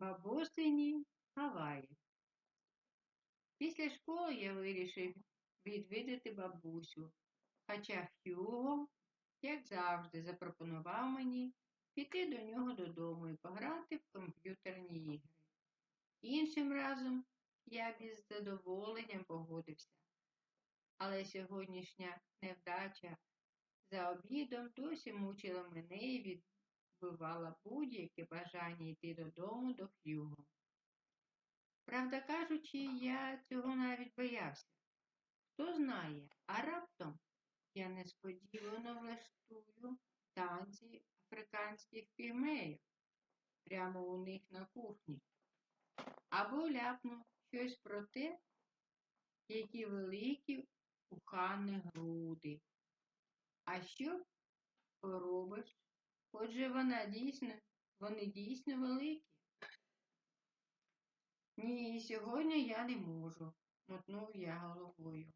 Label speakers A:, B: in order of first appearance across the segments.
A: Бабусині Гаваї. Після школи я вирішив відвідати бабусю, хоча Хьюго, як завжди, запропонував мені піти до нього додому і пограти в комп'ютерні ігри. Іншим разом я без задоволенням погодився, але сьогоднішня невдача за обідом досі мучила мене і відбивала будь-яке бажання йти додому до Х'юго. Правда кажучи, я цього навіть боявся. Хто знає, а раптом я несподівано влаштую танці африканських пігмеїв прямо у них на кухні. Або ляпну щось про те, які великі у груди. А що поробиш? Отже, вона дійсно, вони дійсно великі. Ні, сьогодні я не можу, мотнув я головою.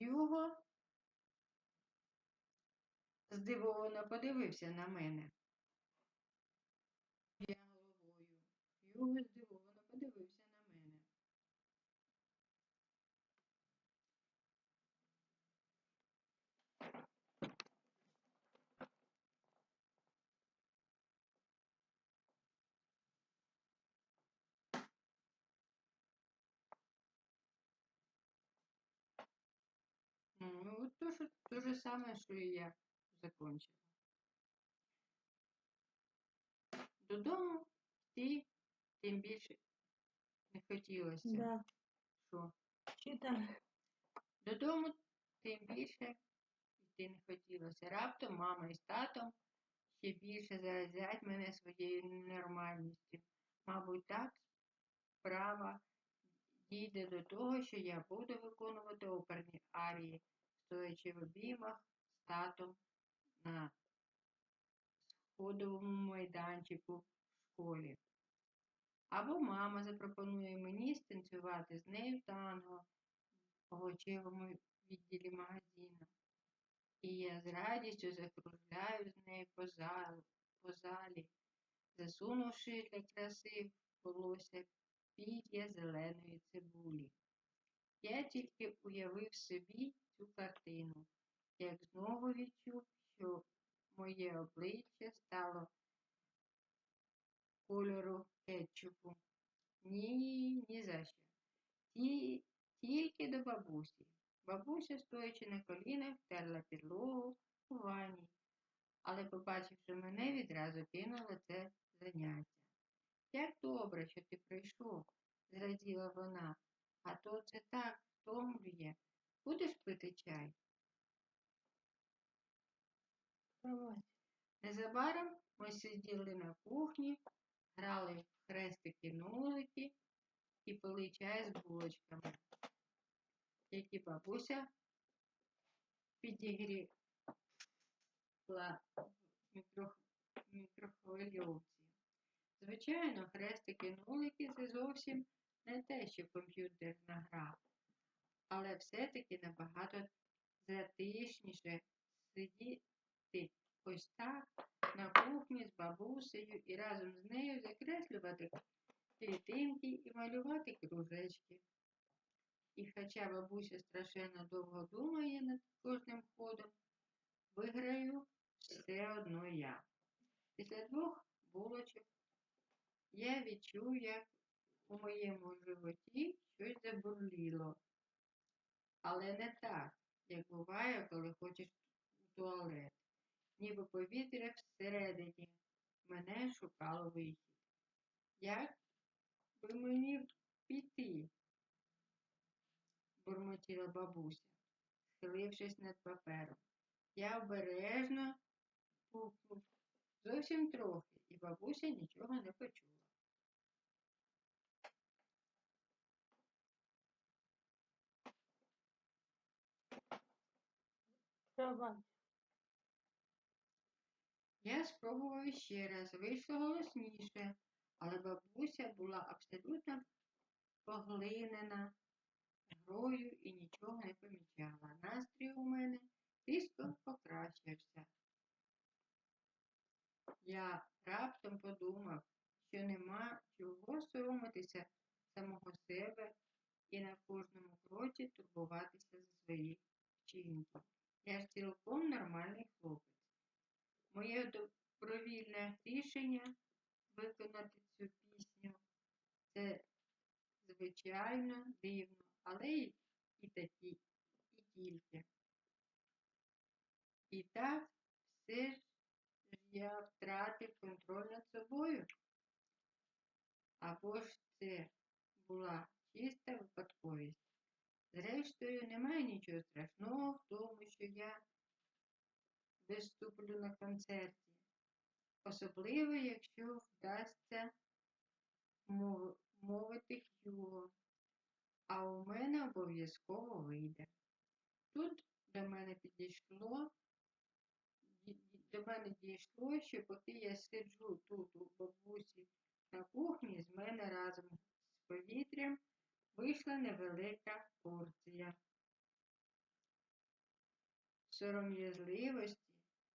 A: Юго здивовано подивився на мене. Я головою. Юго здивовано подивився на мене. Ну, вот то, что, то же самое, что и я закончила. Додому йти тим більше не хотілося.
B: Да,
A: Що?
B: читаю.
A: Додому тим більше йти не хотілося. Раптом мама із татом ще більше заразять мене своєю ненормальністю. Мабуть, так справа дійде до того, що я буду виконувати оперні арії, стоячи в обіймах з татом на сходовому майданчику в школі. Або мама запропонує мені станцювати з нею танго в овочевому відділі магазину. І я з радістю закружляю з нею по залу, по залі, засунувши для краси волосся пір'я зеленої цибулі. Я тільки уявив собі цю картину, як знову відчув, що моє обличчя стало кольору кетчупу. Ні, ні за що. Ті, тільки до бабусі. Бабуся, стоячи на колінах, терла підлогу у ванні, але, побачивши мене, відразу кинула це заняття. Як добре, що ти прийшов, зраділа вона, а то це так втомлює. Будеш пити чай? Незабаром ми сиділи на кухні, грали в хрестики-нулики і пили чай з булочками, які бабуся підігріла в мікрохвильовці. Звичайно, хрестики-нулики це зовсім не те, що комп'ютерна гра, але все-таки набагато затишніше сидіти ось так на кухні з бабусею і разом з нею закреслювати клітинки і малювати кружечки. І хоча бабуся страшенно довго думає над кожним ходом, виграю все одно я. Після двох булочок я відчув, як у моєму животі щось забурліло. Але не так, як буває, коли хочеш у туалет ніби повітря всередині мене шукало вихід. Як би мені піти? бурмотіла бабуся, схилившись над папером. Я обережно пукнув зовсім трохи, і бабуся нічого не почула.
B: Давай.
A: Я спробував ще раз, вийшло голосніше, але бабуся була абсолютно поглинена грою і нічого не помічала. Настрій у мене різко покращився. Я раптом подумав, що нема чого соромитися самого себе і на кожному кроці турбуватися за свої вчинки. Я цілком нормальний хлопець. Моє добровільне рішення виконати цю пісню це звичайно дивно, але й і такі, і тільки. І так все ж я втратив контроль над собою. Або ж це була чиста випадковість. Зрештою, немає нічого страшного в тому, що я виступлю на концерті, особливо, якщо вдасться мовити Хьюго, а у мене обов'язково вийде. Тут до мене підійшло, ді- ді- до мене дійшло, що поки я сиджу тут у бабусі на кухні, з мене разом з повітрям вийшла невелика порція сором'язливості,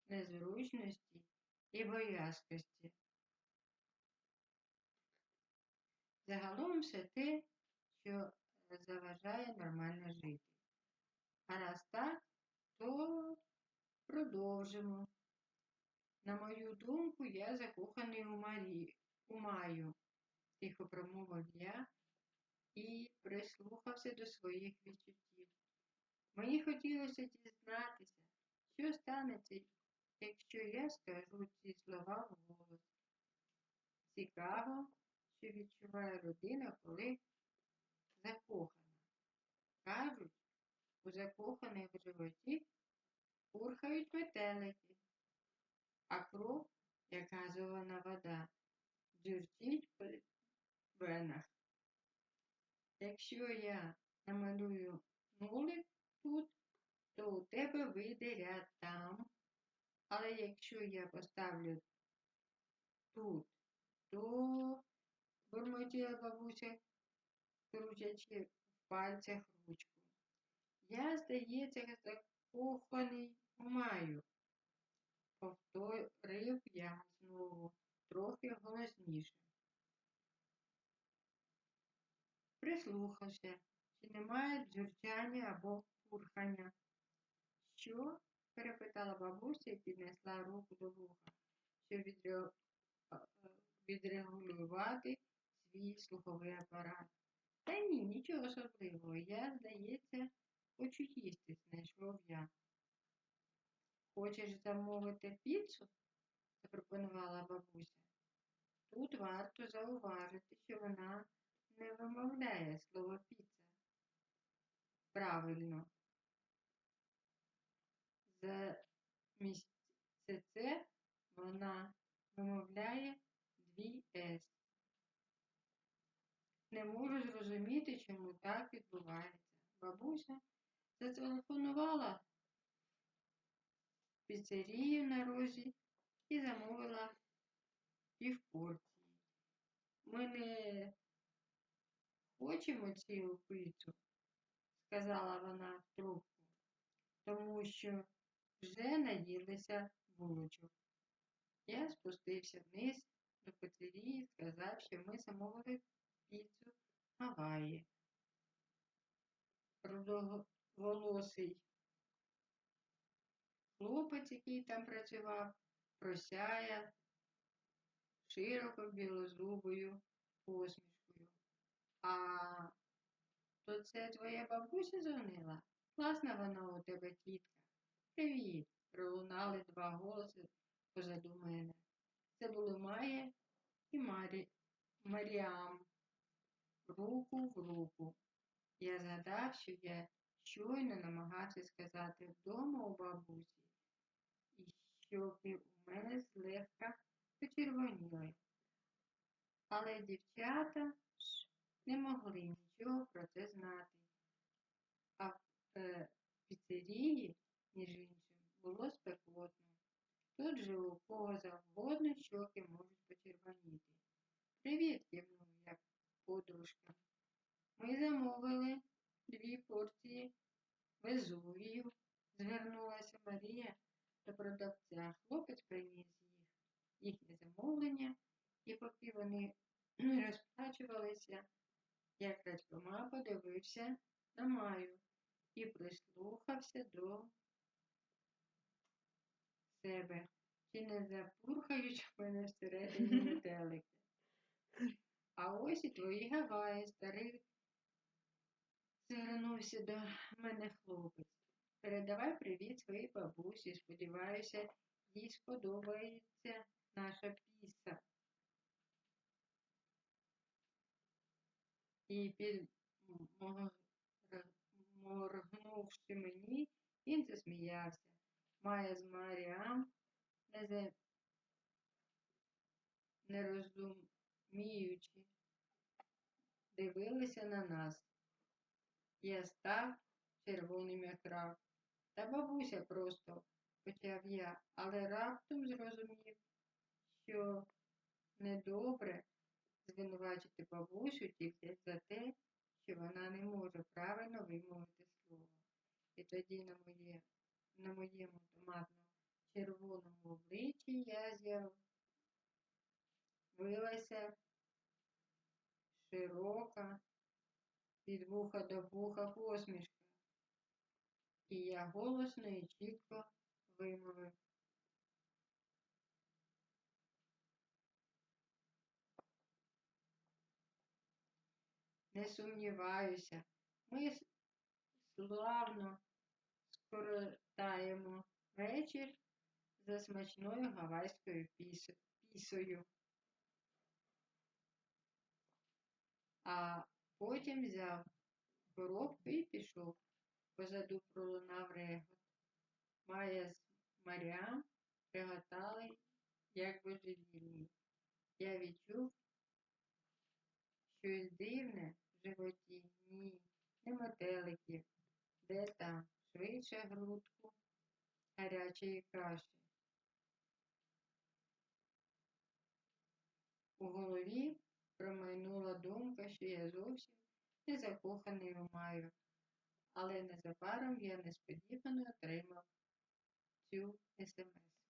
A: незручності і боязкості. Загалом все те, що заважає нормально жити. А раз так, то продовжимо. На мою думку, я закоханий у Марі, у Маю, тихо промовив я і прислухався до своїх відчуттів. Мені хотілося дізнатися, що станеться, якщо я скажу ці слова вголос. Цікаво, що відчуває людина, коли закохана. Кажуть, у закоханих в животі пурхають метелики, а кров, як газована вода, дзюрчить по венах. Якщо я намалюю нулик тут, то у тебе вийде ряд там, але якщо я поставлю тут, то бурмотіла бабуся, крутячи в пальцях ручку. Я, здається, закоханий маю, повторив я знову, трохи голосніше. Прислухався, чи немає дзюрчання або пурхання. Що? перепитала бабуся і піднесла руку до вуха, щоб відре- відрегулювати свій слуховий апарат. Та ні, нічого особливого. Я, здається, хочу їсти, знайшов я. Хочеш замовити піцу? запропонувала бабуся. Тут варто зауважити, що вона не вимовляє слово піца. Правильно. Замість це вона вимовляє дві С. Не можу зрозуміти, чому так відбувається. Бабуся зателефонувала піцерію на розі і замовила півпорції. Ми не хочемо цілу пицю, сказала вона в трубку, тому що вже наїлися булочок. Я спустився вниз до пицерії і сказав, що ми замовили піцу Гаваї. Рудоголосий хлопець, який там працював, просяяв широко білозубою посмішкою. А то це твоя бабуся дзвонила? Класна вона у тебе тітка. Привіт! Пролунали два голоси позаду мене. Це були Майя і Марі... Маріам. Руку в руку. Я згадав, що я щойно намагався сказати вдома у бабусі, і щоки у мене злегка почервоніли. Але дівчата не могли нічого про це знати. А в е, піцерії, між іншим, було спекотно. Тут же у кого завгодно щоки можуть почервоніти. Привіт, кивнув я подружка. Ми замовили дві порції везувію, звернулася Марія до продавця. Хлопець приніс їх. їхнє замовлення, і поки вони розплачувалися, я крадькома подивився на Маю і прислухався до себе. Чи не запурхають мене всередині метелики? А ось і твої Гаваї, старий звернувся до мене хлопець. Передавай привіт своїй бабусі. Сподіваюся, їй сподобається наша піса. І моргнувши мені, він засміявся. Майя з Маріам не розуміючи, дивилися на нас. Я став червоним як рак. Та бабуся просто, почав я, але раптом зрозумів, що недобре звинувачити бабусю тільки за те, що вона не може правильно вимовити слово. І тоді на, моє, на моєму томатно червоному обличчі я з'явилася широка від вуха до вуха посмішка. І я голосно і чітко вимовив. Не сумніваюся, ми славно скоротаємо вечір за смачною гавайською пісою. А потім взяв коробку і пішов. Позаду пролунав регот. Майя з Маріам реготали, як божевільні. Я відчув щось дивне животі. Ні, не метеликів. Де там? Швидше грудку гарячої каші. У голові промайнула думка, що я зовсім не закоханий у Маю. Але незабаром я несподівано отримав цю смс.